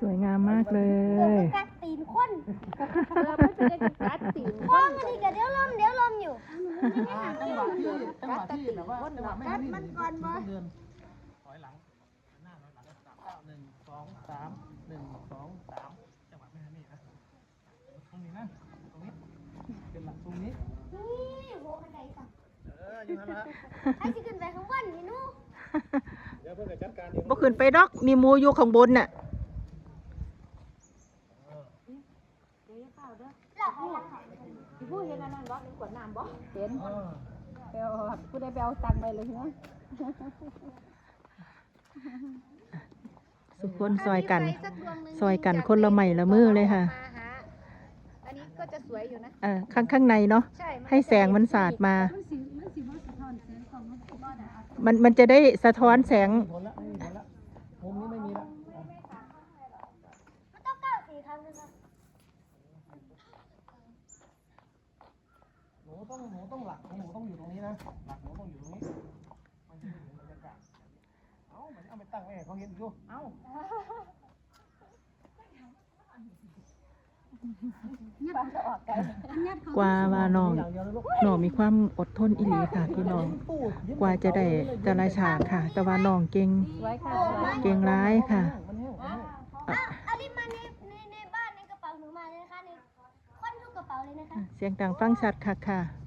สวยงามมากเลเกิดเป็นกัดตีนคนเราไม่จะได้กัดตีนพ่อมันนี่ก็เดี๋ยวลมเดี๋ยวลมอยู่ จังหวะที่จังหวะที่แบบว่าจังหวะไม่ให้มันก่อนบ่ เดินถอยหลังหน้าถอยหลังสามเก้าหนึ่งสองสามหนึ่งสองสามจังหวะไม่ให้นี่นะตรงนี้นะตรงนี้เป็นหลักตรงนี้นี่โหกระไดสั่งเอออยู่นั่นละไอ้ที่ขึ้นไปข้างบนนี่หนู้เดี๋ยวเพื่อนจะจัดการเองบ่ขึ้นไปดอก มีหมูอยู่ข้างบนน่ะ หลับไปหลับไป ผู้เห็นอันนั้นบ่เป็นขวดน้ำบ่เห็นเออไปเอาผู้ใดไปเอาตังค์ไปเลยเนาะสุกคนซอยกันไปสัดวงหงซอยกันคนละไม้ละมือเลยค่ะมาหาอันนี้ก็จะสวยอยู่นะเออข้างข้างในเนาะใช่ให้แสงมันสาดมา มันมันจะได้สะท้อนแสง มีผลละไม่มีผลละมุมนี้ไม่มีละอะ มันต้องก้าวสี่ครั้งนะครับ หนูต้องหนูต้องหลักของหนูต้องอยู่ตรงนี้นะหลักหนูต้องอยู่ตรงนี้มันจะได้เห็นบรรยากาศเอ้ามันเอาไปตั้งไว้ให้เขาเห็นอยู่เอ้ากว่าว่าน้องอย่างเดียวเลยลูกน้องมีความอดทนอีหลีค่ะพี่น้อง กว่าจะได้แต่ละฉากค่ะ แต่ว่าน้องเก่งสวยค่ะสวยเก่งร้ายค่ะ กระเป๋าเลยนะคะ เสียงดังฟังชัดค่ะค่ะ